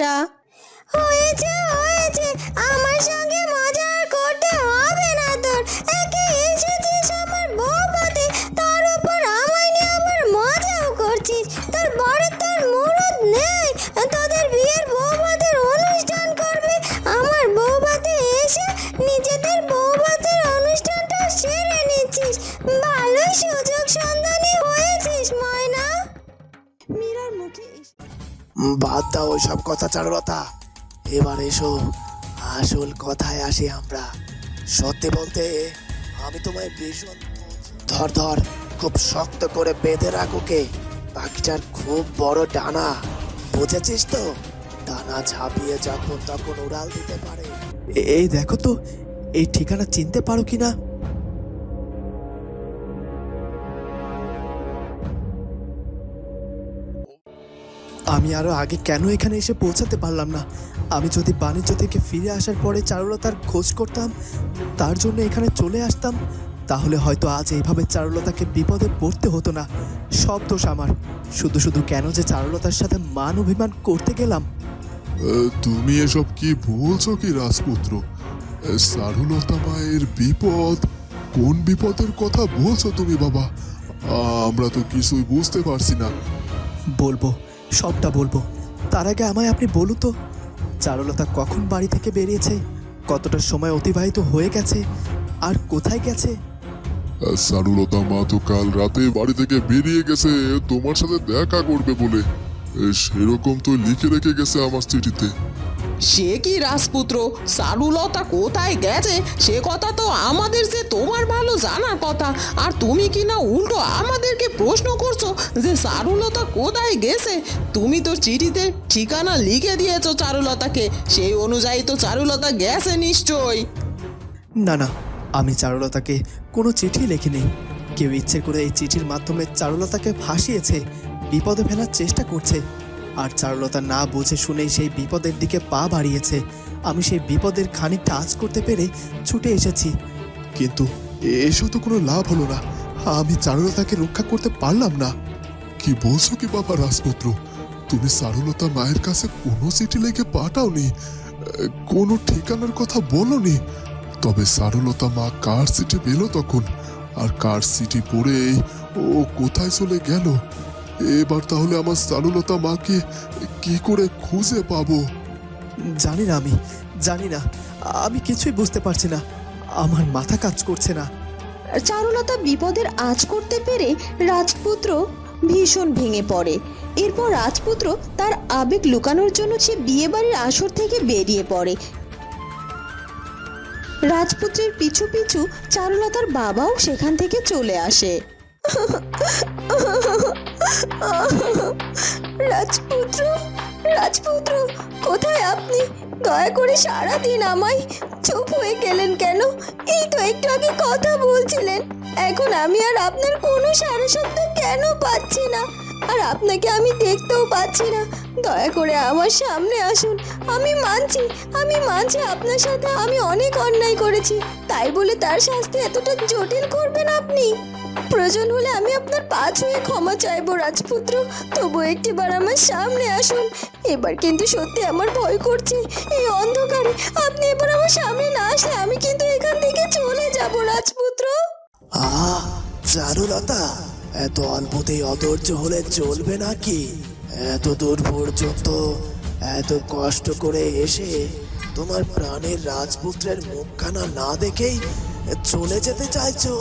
এটা হয়েছে হয়েছে আমার সঙ্গে বাদ দাও ওইসব কথা, চারুলতা। এবার এসো, আসল কথায় আসি আমরা। সত্যি বলতে, আমি তোমায় ভীষণ ধর ধর, খুব শক্ত করে বেঁধে রাখোকে পাখিটার খুব বড় ডানা। বুঝেছিস তো? ডানা ঝাঁপিয়ে যখন তখন উড়াল দিতে পারে। এই দেখো তো, এই ঠিকানা চিনতে পারো কিনা? আমি আরও আগে কেন এখানে এসে পৌঁছাতে পারলাম না? আমি যদি বাণিজ্য থেকে ফিরে আসার পরে চারুলতার খোঁজ করতাম তার জন্য এখানে চলে আসতাম তাহলে হয়তো আজ এইভাবে চারুলতাকে বিপদে পড়তে হতো না। সব দোষ আমার। শুধু শুধু কেন যে চারুলতার সাথে মান অভিমান করতে গেলাম? তুমি এসব কি বলছো কি রাজপুত্র? চারুলতা মায়ের বিপদ? কোন বিপদের কথা বলছো তুমি বাবা? আমরা তো কিছুই বুঝতে পারছি না। বলব সবটা বলব। তার আগে আমায় আপনি বলুন তো, চারুলতা কখন বাড়ি থেকে বেরিয়েছে, কতটা সময় অতিবাহিত হয়ে গেছে, আর কোথায় গেছে? চারুলতা মা তো কাল রাতে বাড়ি থেকে বেরিয়ে গেছে, তোমার সাথে দেখা করবে বলে। সেরকম তো লিখে রেখে গেছে আমার চিঠিতে। সে কি রাজপুত্র? চারুলতা কোথায় গেছে? সে কথা তো আমাদের যে তোমার ভালো জানার কথা। আর তুমি কি না উল্টো আমাদেরকে প্রশ্ন করছ যে চারুলতা কোথায় গেছে? তুমি তো চিঠিতে ঠিকানা লিখে দিয়েছ চারুলতাকে। সেই অনুযায়ী তো চারুলতা গেছে নিশ্চয়ই। না না, আমি চারুলতাকে কোনো চিঠি লিখিনি। কেউ ইচ্ছে করে এই চিঠির মাধ্যমে চারুলতাকে ফাঁসিয়েছে, বিপদে ফেলার চেষ্টা করছে। আর চারুলতা না বুঝে শুনেই সেই বিপদের দিকে পা বাড়িয়েছে। আমি সেই বিপদের খানিকটা আজ করতে পেরে ছুটে এসেছি। কিন্তু এসব তো কোনো লাভ হলো না। আমি চারুলতাকে রক্ষা করতে পারলাম না। কি বলছো কি বাবা রাজপুত্র? তুমি চারুলতা মায়ের কাছে কোনো চিঠি লেগে পাঠাওনি, কোনো ঠিকানার কথা বলনি। তবে চারুলতা মা কার চিঠি পেল তখন? আর কার চিঠি পড়েই ও কোথায় চলে গেল? এবার তাহলে আমার চারুলতা মাকে কি করে খুঁজে পাবো? জানি না আমি জানি না। আমি কিছুই বুঝতে পারছি না। আমার মাথা কাজ করছে না। চারুলতা বিপদের আঁচ করতে পেরে রাজপুত্র ভীষণ ভেঙে পড়ে। এরপর রাজপুত্র তার আবেগ লুকানোর জন্য সে বিয়েবাড়ির আসর থেকে বেরিয়ে পড়ে। রাজপুত্রের পিছু পিছু চারুলতার বাবাও সেখান থেকে চলে আসে। রাজপুত্র রাজপুত্র, কোথায় আপনি? দয়া করে সারা দিন আমায় চুপ হয়ে গেলেন কেন? এই তো একটু আগে কথা বলছিলেন। এখন আমি আর আপনার কোনো সারা শব্দ কেন পাচ্ছি না? আর আপনাকে আমি দেখতেও পাচ্ছি না। দয়া করে আমার সামনে আসুন। আমি মানছি আমি মানছি আপনার সাথে আমি অনেক অন্যায় করেছি। তাই বলে তার শাস্তি এতটা জটিল করবেন আপনি? প্রয়োজন হলে আমি আপনার পা ছুঁয়ে ক্ষমা চাইব, রাজপুত্র। তবু একটিবার আমার সামনে আসুন। এবার কিন্তু সত্যি আমার ভয় করছে। এই অন্ধকারে আপনি এবার আমার সামনে না আসলে আমি কিন্তু এখান থেকে চলে যাব, রাজপুত্র। আহ চারুলতা এত অল্পতেই অধৈর্য হলে চলবে নাকি? এত দূর পর্যন্ত এত কষ্ট করে এসে তোমার প্রাণের রাজপুত্রের মুখখানা না দেখেই চলে যেতে চাইছো?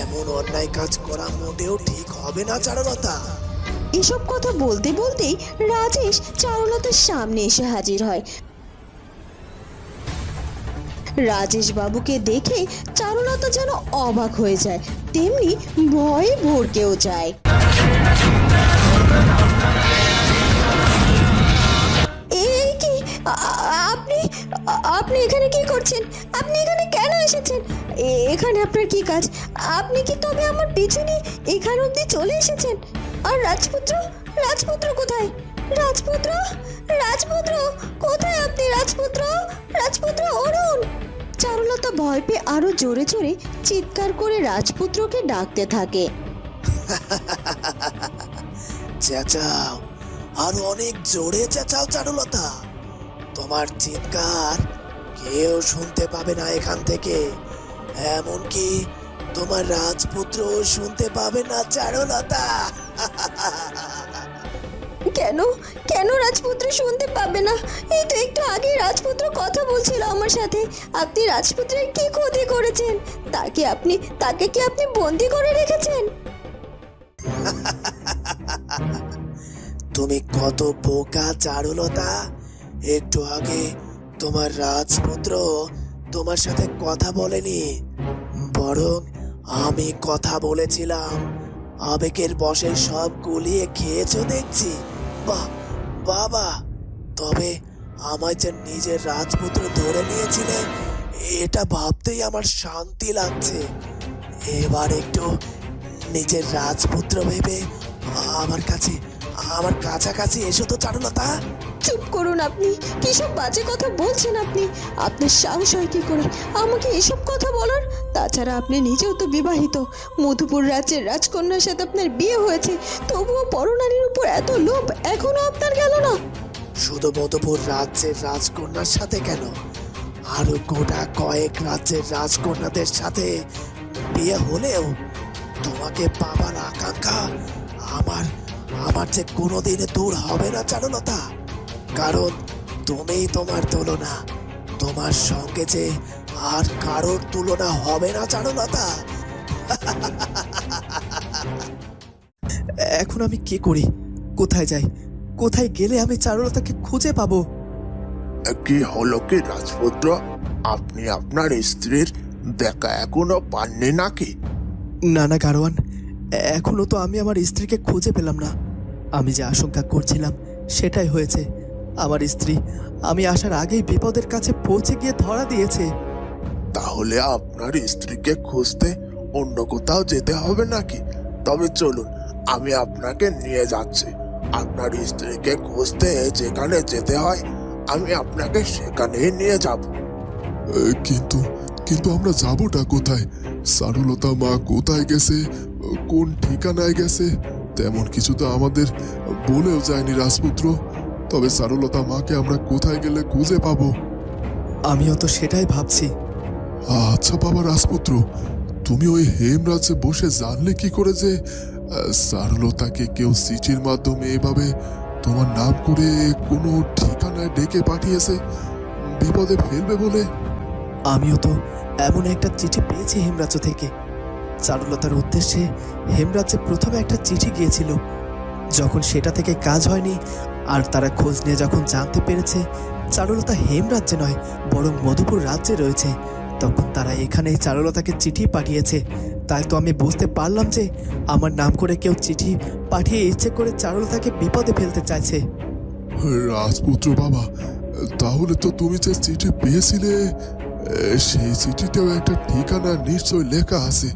এমন অন্যায় কাজ করা মোটেও ঠিক হবে না, চারুলতা। এসব কথা বলতে বলতেই রাজেশ চারুলতার সামনে এসে হাজির হয়। রাজেশ বাবুকে দেখে চারুলতা যেন অবাক হয়ে যায়, তেমনি ভয়ে ভরকেও যায়। আপনি আপনি এখানে কি করছেন? আপনি এখানে এখানে আপনার কি কাজ? আপনি কি তবে আমার পিছনে এখান অবধি চলে এসেছেন? আর রাজপুত্র? রাজপুত্র কোথায়? রাজপুত্র? রাজপুত্র? কোথায় আপনি, রাজপুত্র? রাজপুত্র, অরুণ! চারুলতা ভয় পেয়ে আরও জোরে জোরে চিৎকার করে রাজপুত্রকে ডাকতে থাকে। চেঁচাও। আর অনেক জোরে চেঁচাও চারুলতা। তোমার চিৎকার কেউ শুনতে পাবে না এখান থেকে। এমনকি তোমার রাজপুত্র শুনতে পাবে না চারুলতা। কেন? কেন রাজপুত্র শুনতে পাবে না? এই তো একটু আগে রাজপুত্র কথা বলছিল আমার সাথে। আপনি রাজপুত্রের কি ক্ষতি করেছেন? তাকে আপনি তাকে কি আপনি বন্দি করে রেখেছেন? তুমি কত বোকা চারুলতা। একটু আগে তোমার রাজপুত্র তোমার সাথে কথা বলেনি। বরং আমি কথা বলেছিলাম। আবেগের বসে সব গুলিয়ে খেয়েছো দেখছি। বাহ, বাবা। তবে আমায় যে নিজের রাজপুত্র ধরে নিয়েছিলে, এটা ভাবতেই আমার শান্তি লাগছে। এবার একটু নিজের রাজপুত্র ভেবে আমার কাছে আমার কাছাকাছি এসো তো চারুলতা। চুপ করুন আপনি কিসব বাজে কথা বলছেন আপনি? আপনার সাহস হয় কি করে? আমাকে এসব কথা বলার? তাছাড়া আপনি নিজেও তো বিবাহিত। মধুপুর রাজ্যের রাজকন্যার সাথে আপনার বিয়ে হয়েছে। তবুও পরনারীর উপর এত লোভ এখনও আপনার গেল না? শুধু মধুপুর রাজ্যের রাজকন্যার সাথে কেন? আরও গোটা কয়েক রাজ্যের রাজকন্যাদের সাথে বিয়ে হলেও তোমাকে পাবার আকাঙ্ক্ষা আমার আমার যে কোনোদিন দূর হবে না চারুলতা। কারণ তুমিই তোমার তুলনা। তোমার সঙ্গে যে আর কারোর তুলনা হবে না চারুলতা। এখন আমি কি করি? কোথায় যাই? কোথায় গেলে আমি চারুলতাকে খুঁজে পাবো? কি হলো কি রাজপুত্র? আপনি আপনার স্ত্রীর দেখা এখনও পাননি নাকি? না না গারোয়ান এখনও তো আমি আমার স্ত্রীকে খুঁজে পেলাম না। আমি যে আশঙ্কা করছিলাম সেটাই হয়েছে। আমার স্ত্রী আমি আসার আগেই বিপদের কাছে পৌঁছে গিয়ে ধরা দিয়েছে। তাহলে আপনার স্ত্রীকে খুঁজতে অন্য কোথাও যেতে হবে নাকি? তবে চলুন আমি আপনাকে নিয়ে যাচ্ছি। আপনার স্ত্রীকে খুঁজতে যেখানে যেতে হয় আমি আপনাকে সেখানেই নিয়ে যাব। কিন্তু কিন্তু আমরা যাবোটা কোথায়? সারুলতা মা কোথায় গেছে? কোন ঠিকানায় গেছে? তেমন কিছু তো আমাদের বলেও যায়নি রাজপুত্র। তবে সারুলতা মাকে আমরা কোথায় গেলে খুঁজে পাবো? আমিও তো সেটাই ভাবছি। আচ্ছা বাবা রাজপুত্র তুমি ওই হেমরাজ্যে বসে জানলে কি করে যে সারলতাকে কেউ চিঠির মাধ্যমে এভাবে তোমার নাম করে কোনো ঠিকানায় ডেকে পাঠিয়েছে? বিপদে ফেলবে বলে? আমিও তো এমন একটা চিঠি পেয়েছি হেমরাজ্য থেকে। চারুলতার উদ্দেশ্যে হেমরাজ্যে প্রথমে একটা চিঠি গিয়েছিল। যখন সেটা থেকে কাজ হয়নি, আর তারা খোঁজ নিয়ে যখন জানতে পেরেছে, চারুলতা হেমরাজ্যে নয়, বরং মধুপুর রাজ্যে রয়েছে। তখন তারা এখানেই চারুলতাকে চিঠি পাঠিয়েছে। তাই তো আমি বুঝতে পারলাম যে আমার নাম করে কেউ চিঠি পাঠিয়ে ইচ্ছে করে চারুলতাকে বিপদে ফেলতে চাইছে। রাজপুত্র বাবা, তাহলে তো তুমি যে চিঠি পেয়েছিলে সেই চিঠিতেও একটা ঠিকানা নিশ্চয় লেখা আছে।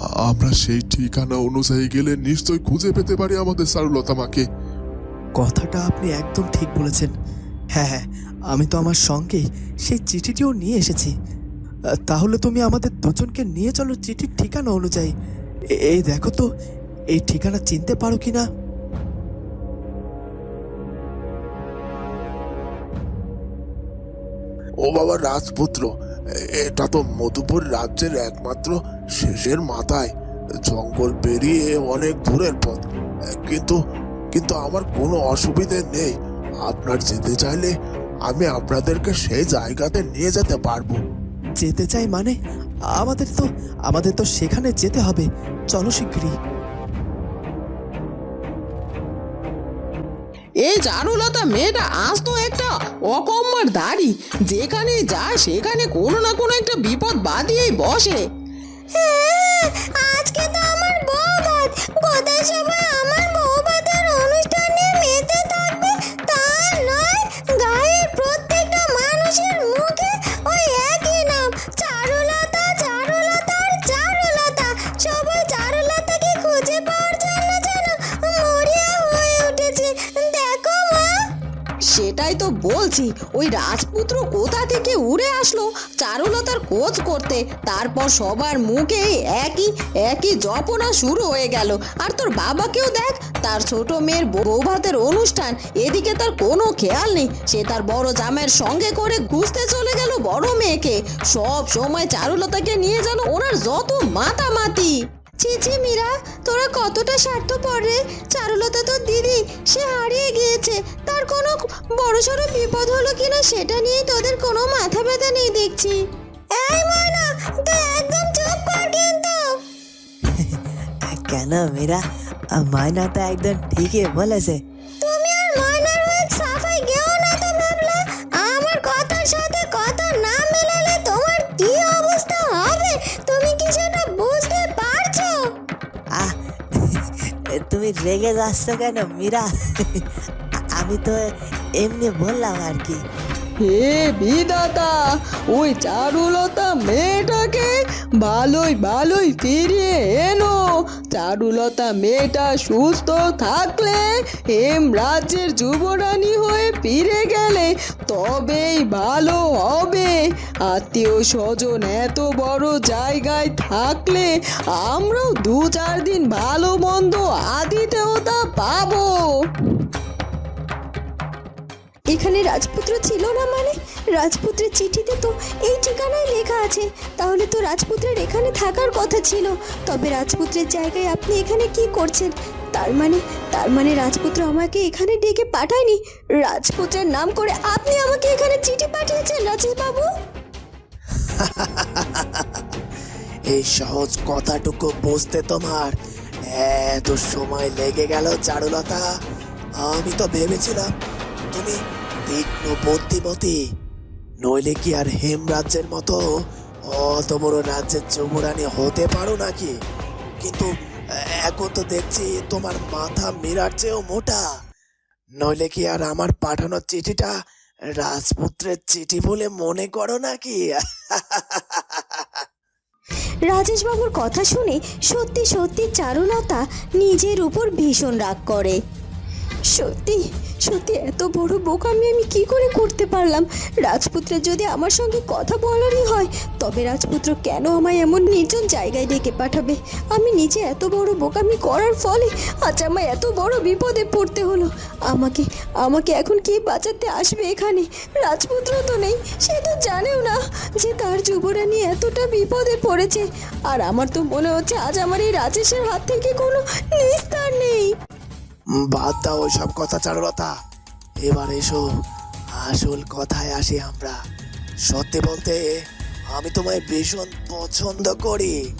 আমরা সেই ঠিকানা অনুযায়ী গেলে নিশ্চয় খুঁজে পেতে পারি আমাদের সারুলতা মাকে কথাটা আপনি একদম ঠিক বলেছেন। হ্যাঁ হ্যাঁ আমি তো আমার সঙ্গেই সেই চিঠিটিও নিয়ে এসেছি। তাহলে তুমি আমাদের দুজনকে নিয়ে চলো চিঠির ঠিকানা অনুযায়ী। এই দেখো তো এই ঠিকানা চিনতে পারো কি না ও বাবা রাজপুত্র। এটা তো মধুপুর রাজ্যের একমাত্র শেষের মাথায় জঙ্গল পেরিয়ে অনেক দূরের পথ। কিন্তু কিন্তু আমার কোনো অসুবিধে নেই। আপনার যেতে চাইলে আমি আপনাদেরকে সেই জায়গাতে নিয়ে যেতে পারব। যেতে চাই মানে? আমাদের তো আমাদের তো সেখানে যেতে হবে। চলো শীঘ্রই এই চারুলতা মেয়েটা আজ তো একটা অকম্মার দাড়ি। যেখানে যায় সেখানে কোনো না কোনো একটা বিপদ বাদিয়েই বসে। আজকে তো আমার বৌভাত কোথায় সময় আমার বলছি, ওই রাজপুত্র কোথা থেকে উড়ে আসলো? চারুলতার খোঁজ করতে, তারপর সবার মুখে একই একই জপনা শুরু হয়ে গেল। আর তোর বাবাকেও দেখ, তার ছোট মেয়ের বৌভাতের অনুষ্ঠান, এদিকে তার কোনো খেয়াল নেই। সে তার বড় জামাইয়ের সঙ্গে করে ঘুষতে চলে গেল বড় মেয়েকে। সব সময় চারুলতাকে নিয়ে যেন ওনার যত মাতামাতি। চিচি মীরা, তোরা কতটা স্বার্থপর রে? চারুলতা তোর দিদি, সে হারিয়ে গিয়েছে। তার কোনো বড়সড় বিপদ হলো কিনা সেটা নিয়েই তোদের কোনো মাথা ব্যথা নেই দেখছি। কেন মীরা? মায়না তো একদম ঠিকই বলেছে। তুমি রেগে যাচ্ছ কেন? মীরা আমি তো এমনি বললাম আর কি। হে বিধাতা, ওই চারুলতা মেয়েটাকে ভালোই ভালোই ফিরিয়ে এনো। চারুলতা মেয়েটা সুস্থ থাকলে হেম রাজ্যের যুবরানী হয়ে ফিরে গেলে তবেই ভালো হবে। আত্মীয় স্বজন এত বড় জায়গায় থাকলে আমরাও দু চার দিন ভালো মন্দ আদিতেওতা পাবো। এখানে রাজপুত্র ছিল না মানে? রাজপুত্রের চিঠিতে তো এই ঠিকানায় লেখা আছে। তাহলে তো রাজপুত্রের এখানে থাকার কথা ছিল। তবে রাজপুত্রের জায়গায় আপনি এখানে কি করছেন? তার মানে তার মানে রাজপুত্র আমাকে এখানে ডেকে পাঠায়নি। রাজপুত্রের নাম করে আপনি আমাকে এখানে চিঠি পাঠিয়েছেন রাজেশ বাবু এই সহজ কথাটুকু বুঝতে তোমার এত সময় লেগে গেল, চারুলতা। আমি তো ভেবেছিলাম তুমি তীক্ষ্ণ বুদ্ধিমতী নইলে কি আর হেম রাজ্যের মতো অত বড় রাজ্যের যুবরানী হতে পারো নাকি? কিন্তু, এখন তো দেখছি তোমার মাথা মীরার চেয়েও মোটা। নইলে কি আর আমার পাঠানো চিঠিটা রাজপুত্রের চিঠি বলে মনে করো নাকি? রাজেশবাবুর কথা শুনে সত্যি সত্যি চারুলতা নিজের উপর ভীষণ রাগ করে। সত্যি? সত্যি এত বড় বোকামি আমি কি করে করতে পারলাম? রাজপুত্রের যদি আমার সঙ্গে কথা বলারই হয়, তবে রাজপুত্র কেন আমায় এমন নির্জন জায়গায় ডেকে পাঠাবে? আমি নিজে এত বড় বোকামি করার ফলে আজ আমায় এত বড় বিপদে পড়তে হলো। আমাকে আমাকে এখন কে বাঁচাতে আসবে এখানে? রাজপুত্র তো নেই, সে তো জানেও না যে তার যুবরানী এতটা বিপদে পড়েছে। আর আমার তো মনে হচ্ছে আজ আমার এই রাজেশের হাত থেকে কোনো নিস্তার নেই। বাদ দাও ওই সব কথা, চারুলতা। এবার এসো, আসল কথায় আসি আমরা। সত্যি বলতে, আমি তোমায় ভীষণ পছন্দ করি।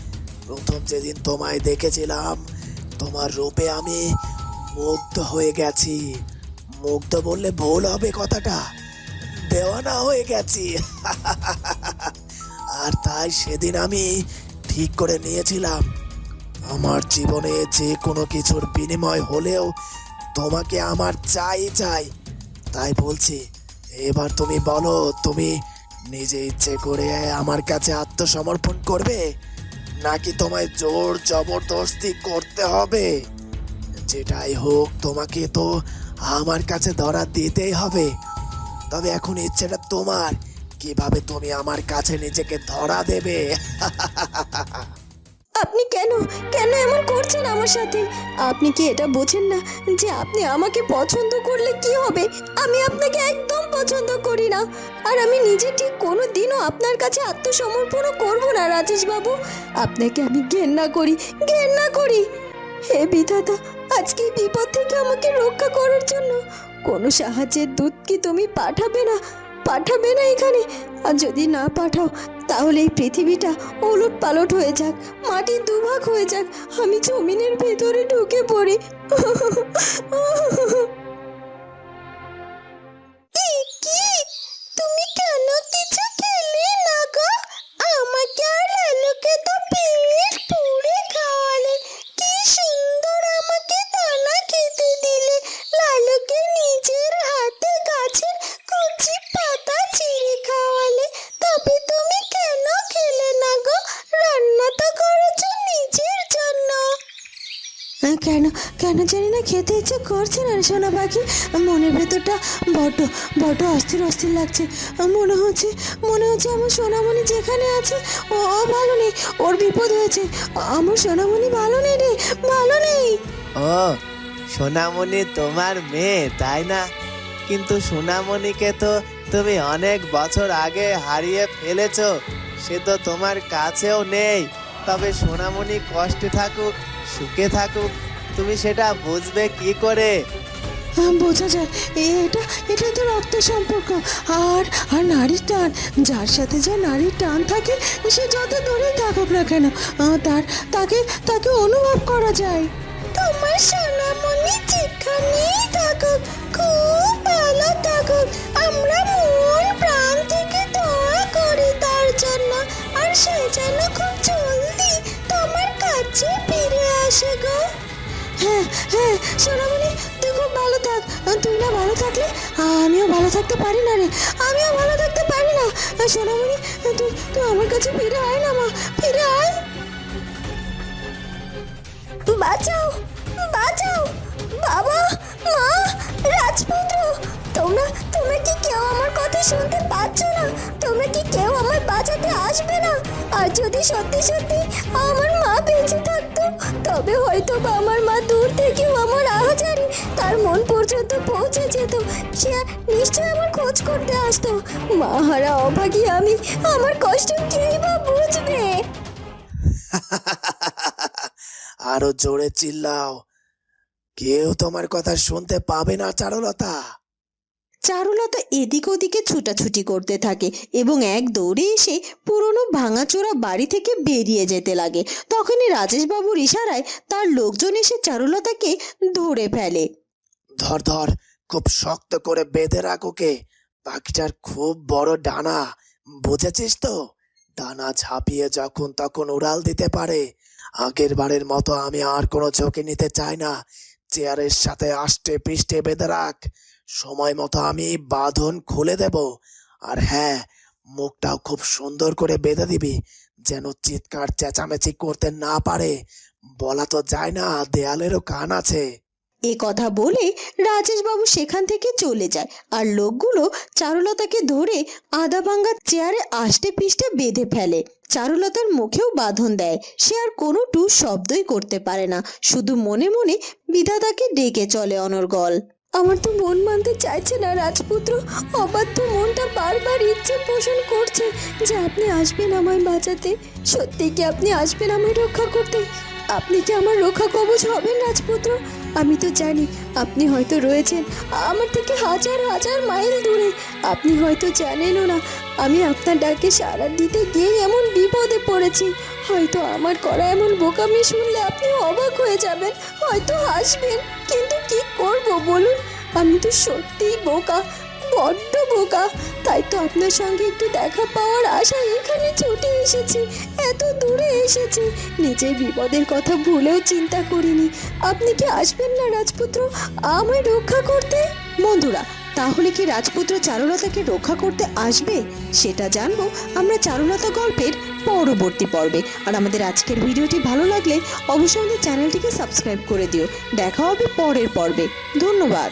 প্রথম যেদিন তোমায় দেখেছিলাম, তোমার রূপে আমি মুগ্ধ হয়ে গেছি। মুগ্ধ বললে ভুল হবে কথাটা। দেওয়ানা হয়ে গেছি। আর তাই সেদিন আমি ঠিক করে নিয়েছিলাম। আমার জীবনে যে কোনো কিছুর বিনিময় হলেও তোমাকে আমার চাই চাই। তাই বলছি, এবার তুমি বলো, তুমি নিজে ইচ্ছে করে আমার কাছে আত্মসমর্পণ করবে? নাকি তোমায় জোর জবরদস্তি করতে হবে? যেটাই হোক, তোমাকে তো আমার কাছে ধরা দিতেই হবে। তবে এখন ইচ্ছেটা তোমার। কীভাবে তুমি আমার কাছে নিজেকে ধরা দেবে? আপনি কেন কেন এমন করছেন আমার সাথে? আপনি কি এটা বোঝেন না যে আপনি আমাকে পছন্দ করলে কি হবে? আমি আপনাকে একদম পছন্দ করি না। আর আমি নিজে ঠিক কোনো দিনও আপনার কাছে আত্মসমর্পণও করব না রাজেশ বাবু আপনাকে আমি ঘেন্না করি ঘেন্না করি। হে বিধাতা, আজকে বিপদ থেকে আমাকে রক্ষা করার জন্য কোনো সাহায্যের দূত কি তুমি পাঠাবে না? পাঠাবে না এখানে। আর যদি না পাঠাও তাহলে এই পৃথিবীটা ওলট পালট হয়ে যাক মাটি দুভাগ হয়ে যাক, আমি জমিনের ভেতরে ঢুকে পড়ি। কেন? কেন জানি না খেতে ইচ্ছে করছে না সোনা পাখি। মনের ভেতরটা বড্ড বড্ড অস্থির অস্থির লাগছে। মনে হচ্ছে মনে হচ্ছে আমার সোনামণি যেখানে আছে ও ভালো নেই, ওর বিপদ হয়েছে। আমার সোনামণি ভালো নেই রে, ভালো নেই। ও, সোনামণি তোমার মেয়ে, তাই না? কিন্তু সোনামণিকে তো তুমি অনেক বছর আগে হারিয়ে ফেলেছ, সে তো তোমার কাছেও নেই। তবে সোনামণি কষ্টে থাকুক, সুখে থাকুক তুমি সেটা বুঝবে কি করে? বোঝা যায়। এটা এটা তো রক্ত সম্পর্ক। আর আর নারীর টান। যার সাথে যা নারীর টান থাকে সে যত দূরেই থাকুক না কেন তার তাকে তাকে অনুভব করা যায়। তোমার সোনামণি যেখানেই থাকুক খুব ভালো থাকুক। আমরা মন প্রাণ সোনামণি তুই খুব ভালো থাক। তুই না ভালো থাকলে আমিও ভালো থাকতে পারি না রে। আমিও ভালো থাকতে পারি না। সোনামণি তুই তুই আমার কাছে ফিরে আয় না মা, ফিরে আয়। বাঁচাও বাঁচাও। বাবা, মা, রাজপুত্র তোমরা তোমরা কি কেউ আমার কথা শুনতে পাচ্ছ না? তোমরা কি কেউ আমার বাঁচাতে আসবে না? আর যদি সত্যি সত্যি আমার মা বেঁচে থাকতো, তবে হয়তো বা আমার মা দূর থেকেও আমার আহাজারি তার মন পর্যন্ত পৌঁছে যেত। সে নিশ্চয় আমার খোঁজ করতে আসতো। মা হারা অভাগী, আমি আমার কষ্ট কেই বা বুঝবে? আরও জোরে চিল্লাও। কেউ তোমার কথা শুনতে পাবে না, চারুলতা। চারুলতা এদিক ওদিকে ছুটাছুটি করতে থাকে এবং এক দৌড়ে এসে পুরনো ভাঙাচোরা বাড়ি থেকে বেরিয়ে যেতে লাগে। তখনই রাজেশবাবুর ইশারায় তার লোকজন এসে চারুলতাকে ধরে ফেলে। ধর ধর, খুব শক্ত করে বেঁধে রাখ ওকে। পাখিটার খুব বড় ডানা, বুঝেছিস তো? ডানা ঝাঁপিয়ে যখন তখন উড়াল দিতে পারে। আগের বারের মতো আমি আর কোনো ঝুঁকি নিতে চাই না। চেয়ারের সাথে আষ্টে পৃষ্ঠে বেঁধে রাখ। সময় মতো আমি বাঁধন খুলে দেব। আর হ্যাঁ মুখটাও খুব সুন্দর করে বেঁধে দিবি, যেন চিৎকার চেঁচামেচি করতে না পারে। বলা তো যায় না, দেয়ালেরও কান আছে। এ কথা বলে রাজেশবাবু সেখান থেকে চলে যায় আর লোকগুলো চারুলতাকে ধরে আদা ভাঙ্গা চেয়ারে আষ্টে পিষ্টে বেঁধে ফেলে। চারুলতার মুখেও বাঁধন দেয়, সে আর কোনো টু শব্দই করতে পারে না, শুধু মনে মনে বিধাতাকে ডেকে চলে অনর্গল। আমার তো মন মানতে চাইছে না, রাজপুত্র। অবাধ্য মনটা বারবার ইচ্ছে পোষণ করছে যে আপনি আসবেন আমায় বাঁচাতে। সত্যি কি আপনি আসবেন আমায় রক্ষা করতে? আপনি কি আমার রক্ষা কবচ হবেন, রাজপুত্র? আমি তো জানি আপনি হয়তো রয়েছেন। আমার থেকে হাজার হাজার মাইল দূরে। আপনি হয়তো জানেনও না আমি আপনার ডাকে সাড়া দিতে গিয়ে এমন বিপদে পড়েছি। হয়তো আমার করা এমন বোকামি শুনলে আপনি অবাক হয়ে যাবেন, হয়তো হাসবেন। কিন্তু কি করব বলুন? আমি তো সত্যিই বোকা, বড্ড বোকা। তাই তো আপনার সঙ্গে একটু দেখা পাওয়ার আশায় এখানে ছুটে এসেছি, এত দূরে এসেছি। নিজের বিপদের কথা ভুলেও চিন্তা করিনি। আপনি কি আসবেন না রাজপুত্র আমায় রক্ষা করতে? বন্ধুরা তাহলে কি রাজপুত্র চারুলতাকে রক্ষা করতে আসবে? সেটা জানব আমরা চারুলতা গল্পের পরবর্তী পর্বে। আর আমাদের আজকের ভিডিওটি ভালো লাগলে অবশ্যই আমাদের চ্যানেলটিকে সাবস্ক্রাইব করে দিও। দেখা হবে পরের পর্বে। ধন্যবাদ।